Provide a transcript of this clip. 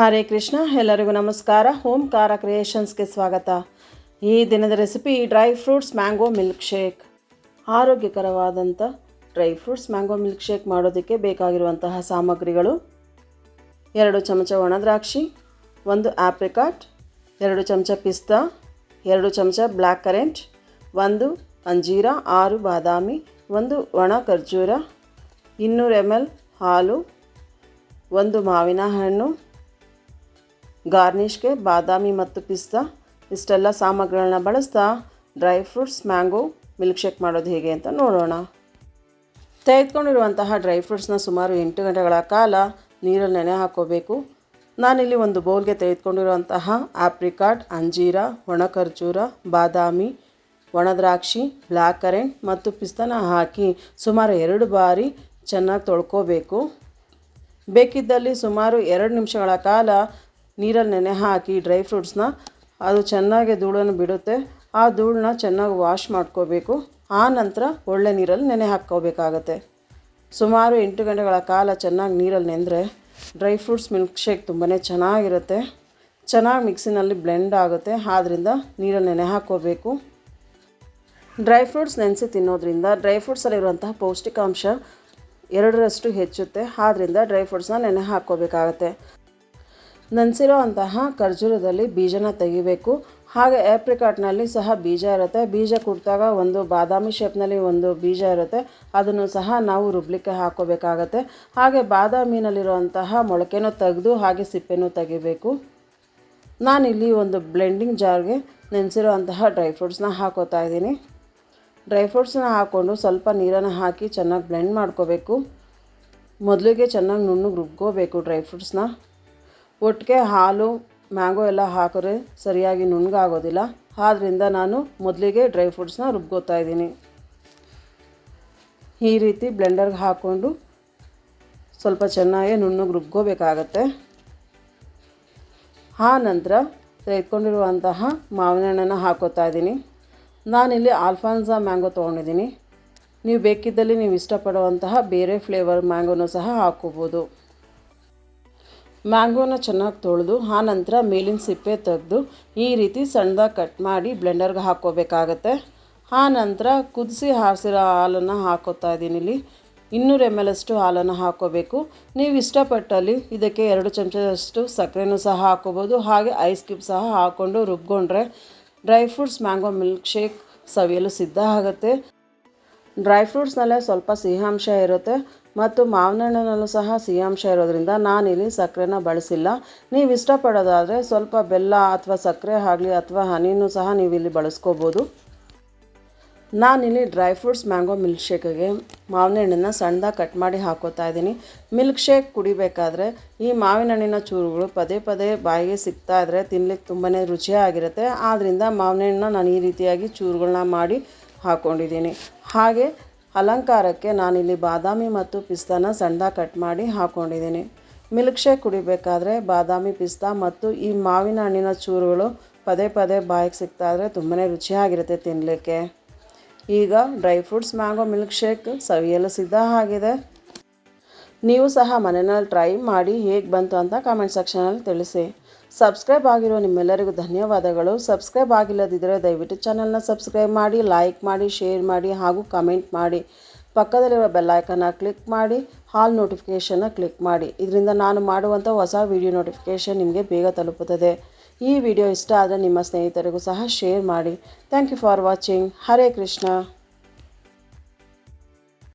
ಹರೇ ಕೃಷ್ಣ, ಎಲ್ಲರಿಗೂ ನಮಸ್ಕಾರ. ಓಂಕಾರ ಕ್ರಿಯೇಷನ್ಸ್ಗೆ ಸ್ವಾಗತ. ಈ ದಿನದ recipe, dry fruits mango milkshake. ಆರೋಗ್ಯಕರವಾದಂಥ dry fruits mango milk shake ಮಾಡೋದಕ್ಕೆ ಬೇಕಾಗಿರುವಂತಹ ಸಾಮಗ್ರಿಗಳು ಎರಡು ಚಮಚ ಒಣ ದ್ರಾಕ್ಷಿ, ಒಂದು ಆಪ್ರಿಕಾಟ್, ಎರಡು ಚಮಚ ಪಿಸ್ತಾ, ಎರಡು ಚಮಚ ಬ್ಲ್ಯಾಕ್ ಕರೆಂಟ್, ಒಂದು ಅಂಜೀರ, ಆರು ಬಾದಾಮಿ, ಒಂದು ಒಣ ಖರ್ಜೂರ, ಇನ್ನೂರು ಎಂ ಎಲ್ ಹಾಲು, ಒಂದು ಮಾವಿನ ಹಣ್ಣು ಗಾರ್ನಿಷ್ಗೆ ಬಾದಾಮಿ ಮತ್ತು ಪಿಸ್ತಾ. ಇಷ್ಟೆಲ್ಲ ಸಾಮಗ್ರಿಗಳನ್ನ ಬಳಸ್ತಾ dry fruits, mango milk shake ಮಾಡೋದು ಹೇಗೆ ಅಂತ ನೋಡೋಣ. ತೆಗೆದುಕೊಂಡಿರುವಂತಹ ಡ್ರೈ ಫ್ರೂಟ್ಸ್ನ ಸುಮಾರು ಎಂಟು ಗಂಟೆಗಳ ಕಾಲ ನೀರಲ್ಲಿ ನೆನೆ ಹಾಕೋಬೇಕು. ನಾನಿಲ್ಲಿ ಒಂದು ಬೌಲ್ಗೆ ತೆಗೆದುಕೊಂಡಿರುವಂತಹ ಆಪ್ರಿಕಾಟ್, ಅಂಜೀರ ಒಣ ಖರ್ಜೂರ ಬಾದಾಮಿ, ಒಣದ್ರಾಕ್ಷಿ ಬ್ಲ್ಯಾಕ್ ಕರೆಂಟ್ ಮತ್ತು ಪಿಸ್ತಾನ ಹಾಕಿ ಸುಮಾರು ಎರಡು ಬಾರಿ ಚೆನ್ನಾಗಿ ತೊಳ್ಕೋಬೇಕು. ಬೇಕಿದ್ದಲ್ಲಿ ಸುಮಾರು ಎರಡು ನಿಮಿಷಗಳ ಕಾಲ ನೀರಲ್ಲಿ ನೆನೆ ಹಾಕಿ ಡ್ರೈ ಫ್ರೂಟ್ಸ್ನ ಅದು ಚೆನ್ನಾಗಿ ಧೂಳನ್ನು ಬಿಡುತ್ತೆ. ಆ ಧೂಳನ್ನ ಚೆನ್ನಾಗಿ ವಾಶ್ ಮಾಡ್ಕೋಬೇಕು. ಆ ನಂತರ ಒಳ್ಳೆ ನೀರಲ್ಲಿ ನೆನೆ ಹಾಕ್ಕೋಬೇಕಾಗತ್ತೆ. ಸುಮಾರು ಎಂಟು ಗಂಟೆಗಳ ಕಾಲ ಚೆನ್ನಾಗಿ ನೀರಲ್ಲಿ ನೆಂದರೆ ಡ್ರೈ ಫ್ರೂಟ್ಸ್ ಮಿಲ್ಕ್ ಶೇಕ್ ತುಂಬಾ ಚೆನ್ನಾಗಿರುತ್ತೆ. ಚೆನ್ನಾಗಿ ಮಿಕ್ಸಿನಲ್ಲಿ ಬ್ಲೆಂಡ್ ಆಗುತ್ತೆ. ಆದ್ದರಿಂದ ನೀರಲ್ಲಿ ನೆನೆ ಹಾಕ್ಕೋಬೇಕು. ಡ್ರೈ ಫ್ರೂಟ್ಸ್ ನೆನೆಸಿ ತಿನ್ನೋದ್ರಿಂದ ಡ್ರೈ ಫ್ರೂಟ್ಸಲ್ಲಿರುವಂತಹ ಪೌಷ್ಟಿಕಾಂಶ ಎರಡರಷ್ಟು ಹೆಚ್ಚುತ್ತೆ. ಆದ್ದರಿಂದ ಡ್ರೈ ಫ್ರೂಟ್ಸ್ನ ನೆನೆ ಹಾಕ್ಕೋಬೇಕಾಗತ್ತೆ. ನೆನೆಸಿರೋ ಅಂತಹ ಖರ್ಜೂರದಲ್ಲಿ ಬೀಜನ ತೆಗಿಬೇಕು. ಹಾಗೆ ಏಪ್ರಿಕಾಟ್ನಲ್ಲಿ ಸಹ ಬೀಜ ಇರುತ್ತೆ. ಬೀಜ ಕುಡ್ದಾಗ ಒಂದು ಬಾದಾಮಿ ಶೇಪ್ನಲ್ಲಿ ಒಂದು ಬೀಜ ಇರುತ್ತೆ. ಅದನ್ನು ಸಹ ನಾವು ರುಬ್ಲಿಕ್ಕೆ ಹಾಕೋಬೇಕಾಗತ್ತೆ. ಹಾಗೆ ಬಾದಾಮಿನಲ್ಲಿರುವಂತಹ ಮೊಳಕೆನೂ ತೆಗೆದು ಹಾಗೆ ಸಿಪ್ಪೆನೂ ತೆಗಿಬೇಕು. ನಾನಿಲ್ಲಿ ಒಂದು ಬ್ಲೆಂಡಿಂಗ್ ಜಾರ್ಗೆ ನೆನೆಸಿರೋ ಅಂತಹ ಡ್ರೈ ಫ್ರೂಟ್ಸ್ನ ಹಾಕೋತಾ ಇದ್ದೀನಿ. ಡ್ರೈ ಫ್ರೂಟ್ಸ್ನ ಹಾಕ್ಕೊಂಡು ಸ್ವಲ್ಪ ನೀರನ್ನು ಹಾಕಿ ಚೆನ್ನಾಗಿ ಬ್ಲೆಂಡ್ ಮಾಡ್ಕೋಬೇಕು. ಮೊದಲಿಗೆ ಚೆನ್ನಾಗಿ ನುಣ್ಣಗೆ ರುಬ್ಕೋಬೇಕು ಡ್ರೈ ಫ್ರೂಟ್ಸ್ನ ಒಟ್ಟಿಗೆ ಹಾಲು, ಮ್ಯಾಂಗೋ ಎಲ್ಲ ಹಾಕಿದ್ರೆ ಸರಿಯಾಗಿ ನುಣ್ಣಗಾಗೋದಿಲ್ಲ. ಆದ್ದರಿಂದ ನಾನು ಮೊದಲಿಗೆ ಡ್ರೈ ಫ್ರೂಟ್ಸ್ನ ರುಬ್ಕೋತಾ ಇದ್ದೀನಿ. ಈ ರೀತಿ ಬ್ಲೆಂಡರ್ಗೆ ಹಾಕ್ಕೊಂಡು ಸ್ವಲ್ಪ ಚೆನ್ನಾಗಿ ನುಣ್ಣಗೆ ರುಬ್ಕೋಬೇಕಾಗತ್ತೆ. ಆ ನಂತರ ತೆಗೆದುಕೊಂಡಿರುವಂತಹ ಮಾವಿನ ಹಣ್ಣನ್ನು ಹಾಕೋತಾ ಇದ್ದೀನಿ. ನಾನಿಲ್ಲಿ ಆಲ್ಫಾನ್ಸಾ ಮ್ಯಾಂಗೋ ತೊಗೊಂಡಿದ್ದೀನಿ. ನೀವು ಬೇಕಿದ್ದಲ್ಲಿ ನೀವು ಇಷ್ಟಪಡುವಂತಹ ಬೇರೆ ಫ್ಲೇವರ್ ಮ್ಯಾಂಗೋನೂ ಸಹ ಹಾಕ್ಕೋಬೋದು. ಮ್ಯಾಂಗೋನ ಚೆನ್ನಾಗಿ ತೊಳೆದು, ಆ ನಂತರ ಮೇಲಿನ ಸಿಪ್ಪೆ ತೆಗೆದು, ಈ ರೀತಿ ಸಣ್ಣದಾಗಿ ಕಟ್ ಮಾಡಿ ಬ್ಲೆಂಡರ್ಗೆ ಹಾಕ್ಕೋಬೇಕಾಗತ್ತೆ. ಆ ನಂತರ ಕುದಿಸಿ ಹಾರಿಸಿರೋ ಹಾಲನ್ನು ಹಾಕೋತಾ ಇದ್ದೀನಿ ಇಲ್ಲಿ. ಇನ್ನೂರು ಎಂ ಎಲ್ ಅಷ್ಟು ಹಾಲನ್ನು ಹಾಕ್ಕೋಬೇಕು. ನೀವು ಇಷ್ಟಪಟ್ಟಲ್ಲಿ ಇದಕ್ಕೆ ಎರಡು ಚಮಚದಷ್ಟು ಸಕ್ಕರೆನೂ ಸಹ ಹಾಕ್ಕೋಬೋದು. ಹಾಗೆ ಐಸ್ ಕ್ಯೂಬ್ ಸಹ ಹಾಕ್ಕೊಂಡು ರುಬ್ಕೊಂಡ್ರೆ dry fruits mango milk shake ಸವಿಯಲು ಸಿದ್ಧ ಆಗುತ್ತೆ. ಡ್ರೈ ಫ್ರೂಟ್ಸ್ನಲ್ಲೇ ಸ್ವಲ್ಪ ಸಿಹಾಂಶ ಇರುತ್ತೆ. ಮತ್ತು ಮಾವಿನ ಹಣ್ಣಿನಲ್ಲೂ ಸಹ ಸಿಹಿಂಶ ಇರೋದ್ರಿಂದ ನಾನಿಲ್ಲಿ ಸಕ್ಕರೆನ ಬಳಸಿಲ್ಲ. ನೀವು ಇಷ್ಟಪಡೋದಾದರೆ ಸ್ವಲ್ಪ ಬೆಲ್ಲ ಅಥವಾ ಸಕ್ಕರೆ ಆಗಲಿ ಅಥವಾ ಹನಿನೂ ಸಹ ನೀವು ಇಲ್ಲಿ ಬಳಸ್ಕೋಬೋದು. ನಾನಿಲ್ಲಿ ಡ್ರೈ ಫ್ರೂಟ್ಸ್ ಮ್ಯಾಂಗೋ ಮಿಲ್ಕ್ ಶೇಕ್ಗೆ ಮಾವಿನ ಹಣ್ಣನ್ನು ಸಣ್ಣದಾಗಿ ಕಟ್ ಮಾಡಿ ಹಾಕೋತಾ ಇದ್ದೀನಿ. ಮಿಲ್ಕ್ ಶೇಕ್ ಕುಡಿಬೇಕಾದ್ರೆ ಈ ಮಾವಿನ ಹಣ್ಣಿನ ಚೂರುಗಳು ಪದೇ ಪದೇ ಬಾಯಿಗೆ ಸಿಗ್ತಾ ಇದ್ದರೆ ತಿನ್ಲಿಕ್ಕೆ ತುಂಬಾ ರುಚಿಯಾಗಿರುತ್ತೆ. ಆದ್ದರಿಂದ ಮಾವಿನ ಹಣ್ಣನ್ನ ನಾನು ಈ ರೀತಿಯಾಗಿ ಚೂರುಗಳನ್ನ ಮಾಡಿ ಹಾಕ್ಕೊಂಡಿದ್ದೀನಿ ಹಾಗೆ ಅಲಂಕಾರಕ್ಕೆ ನಾನಿಲ್ಲಿ ಬಾದಾಮಿ ಮತ್ತು ಪಿಸ್ತಾನ ಸಣ್ಣದಾಗಿ ಕಟ್ ಮಾಡಿ ಹಾಕ್ಕೊಂಡಿದ್ದೀನಿ ಮಿಲ್ಕ್ ಶೇಕ್ ಕುಡಿಬೇಕಾದ್ರೆ ಬಾದಾಮಿ, ಪಿಸ್ತಾ ಮತ್ತು ಈ ಮಾವಿನ ಹಣ್ಣಿನ ಚೂರುಗಳು ಪದೇ ಪದೇ ಬಾಯಿಗೆ ಸಿಗ್ತಾ ಇದ್ದರೆ ತುಂಬಾ ರುಚಿಯಾಗಿರುತ್ತೆ ತಿನ್ನಲಿಕ್ಕೆ ಈಗ dry fruits mango milk shake ಸವಿಯಲು ಸಿದ್ಧ ಆಗಿದೆ. ನೀವು ಸಹ ಮನೆಯಲ್ಲಿ ಟ್ರೈ ಮಾಡಿ ಹೇಗೆ ಬಂತು ಅಂತ ಕಾಮೆಂಟ್ ಸೆಕ್ಷನಲ್ಲಿ ತಿಳಿಸಿ. ಸಬ್ಸ್ಕ್ರೈಬ್ ಆಗಿರೋ ನಿಮ್ಮೆಲ್ಲರಿಗೂ ಧನ್ಯವಾದಗಳು. ಸಬ್ಸ್ಕ್ರೈಬ್ ಆಗಿಲ್ಲದಿದ್ದರೆ ದಯವಿಟ್ಟು ಚಾನಲ್ನ ಸಬ್ಸ್ಕ್ರೈಬ್ ಮಾಡಿ, ಲೈಕ್ ಮಾಡಿ, ಶೇರ್ ಮಾಡಿ ಹಾಗೂ ಕಮೆಂಟ್ ಮಾಡಿ. ಪಕ್ಕದಲ್ಲಿರೋ ಬೆಲ್ಲೈಕನ್ನ ಕ್ಲಿಕ್ ಮಾಡಿ, ಹಾಲ್ ನೋಟಿಫಿಕೇಷನ್ನ ಕ್ಲಿಕ್ ಮಾಡಿ. ಇದರಿಂದ ನಾನು ಮಾಡುವಂಥ ಹೊಸ ವಿಡಿಯೋ ನೋಟಿಫಿಕೇಷನ್ ನಿಮಗೆ ಬೇಗ ತಲುಪುತ್ತದೆ. ಈ ವಿಡಿಯೋ ಇಷ್ಟ ಆದರೆ ನಿಮ್ಮ ಸ್ನೇಹಿತರಿಗೂ ಸಹ ಶೇರ್ ಮಾಡಿ. Thank you for watching. Hare Krishna.